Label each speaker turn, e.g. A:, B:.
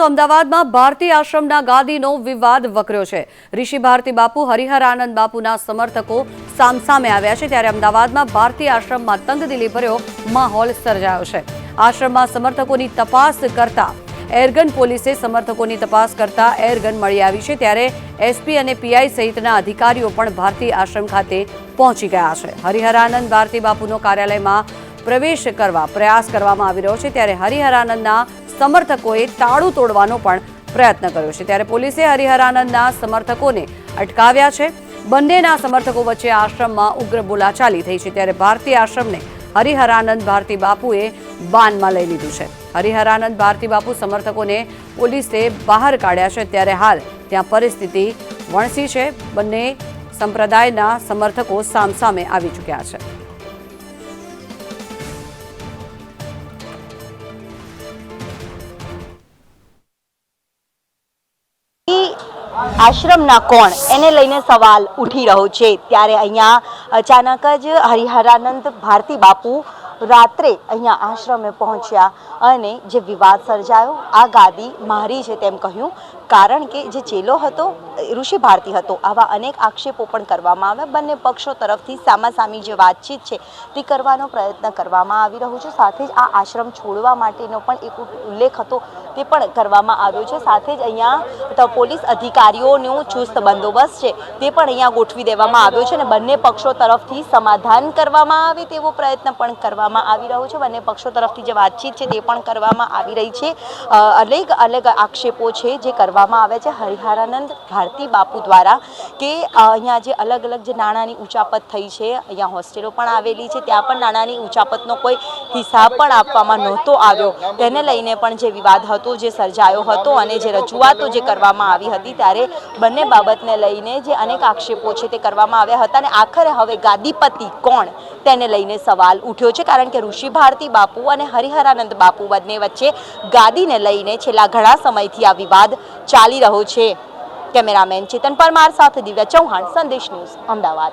A: તો અમદાવાદમાં ભારતી આશ્રમના ગાદીનો વિવાદ વકર્યો છે. ઋષિ ભારતી બાપુ, હરિહર આનંદ બાપુના સમર્થકો સામસામે આવ્યા છે ત્યારે અમદાવાદમાં ભારતી આશ્રમમાં તંગદિલી ભર્યો માહોલ સર્જાયો છે. આશ્રમમાં સમર્થકોની તપાસ કરતા એરગન પોલીસે સમર્થકોની તપાસ કરતા એરગન મળી આવી છે ત્યારે એસપી અને પીઆઈ સહિતના અધિકારીઓ પણ ભારતી આશ્રમ ખાતે પહોંચી ગયા છે. હરિહરાનંદ ભારતી બાપુનો કાર્યાલયમાં પ્રવેશ કરવા, પ્રયાસ કરવામાં આવી રહ્યો છે ત્યારે હરિહરાનંદના સમર્થકોએ તાળું તોડવાનો પણ પ્રયત્ન કર્યો છે. ત્યારે પોલીસે હરિહરાનંદના સમર્થકોને અટકાવ્યા છે. બંનેના સમર્થકો વચ્ચે આશ્રમમાં ઉગ્ર બોલાચાલી થઈ છે. ત્યારે ભારતીય આશ્રમને હરિહરાનંદ ભારતી બાપુએ બાનમાં લઈ લીધું છે. હરિહરાનંદ ભારતી બાપુ સમર્થકોને પોલીસે બહાર કાઢ્યા છે. ત્યારે હાલ ત્યાં પરિસ્થિતિ વણસી છે. બંને સંપ્રદાયના સમર્થકો સામસામે આવી ચૂક્યા છે.
B: આશ્રમના કોણ? એને લઈને સવાલ ઉઠી રહ્યો છે. ત્યારે અહીંયા અચાનક જ હરિહરાનંદ ભારતી બાપુ રાત્રે અહીંયા આશ્રમે પહોંચ્યા અને જે વિવાદ સર્જાયો, આ ગાદી મારી છે તેમ કહ્યું. કારણ કે જે ચેલો હતો ઋષિ ભારતી હતો. આવા અનેક આક્ષેપો પણ કરવામાં આવ્યા. બંને પક્ષો તરફથી સામાસામી જે વાતચીત છે, તે કરવાનો પ્રયત્ન કરવામાં આવી રહ્યો છે. સાથે જ આ આશ્રમ છોડવા માટેનો પણ એક ઉલ્લેખ હતો, તે પણ કરવામાં આવ્યો છે. સાથે જ અહીંયા પોલીસ અધિકારીઓનું ચુસ્ત બંદોબસ્ત છે, તે પણ અહીંયા ગોઠવી દેવામાં આવ્યો છે અને બંને પક્ષો તરફથી સમાધાન કરવામાં આવે તેવો પ્રયત્ન પણ કરવામાં આવી રહ્યો છે. બંને પક્ષો તરફથી જે વાતચીત છે, તે પણ કરવામાં આવી રહી છે. અનેક અલગ આક્ષેપો છે જે કરવામાં આવે છે. હરિહરાનંદ ભારતી બાપુ દ્વારા કે અહીંયા જે અલગ અલગ જે નાણાંની ઉચાપત થઈ છે, અહીંયા હોસ્ટેલો પણ આવેલી છે, ત્યાં પણ નાણાંની ઉચાપતનો કોઈ હિસાબ પણ આપવામાં નહોતો આવ્યો. તેને લઈને પણ જે વિવાદ હતો, જે સર્જાયો હતો અને જે રજૂઆતો જે કરવામાં આવી હતી, ત્યારે બંને બાબતને લઈને જે અનેક આક્ષેપો છે તે કરવામાં આવ્યા હતા અને આખરે હવે ગાદીપતિ કોણ તેને લઈને સવાલ ઉઠ્યો છે, કારણ કે ઋષિ ભારતી બાપુ અને હરિહરાનંદ બાપુ બંને વચ્ચે ગાદીને લઈને છેલ્લા ઘણા સમયથી આ વિવાદ ચાલી રહ્યો છે. કેમેરામેન ચેતન પરમાર સાથે દિવ્યા ચૌહાણ સંદેશ ન્યૂઝ અમદાવાદ.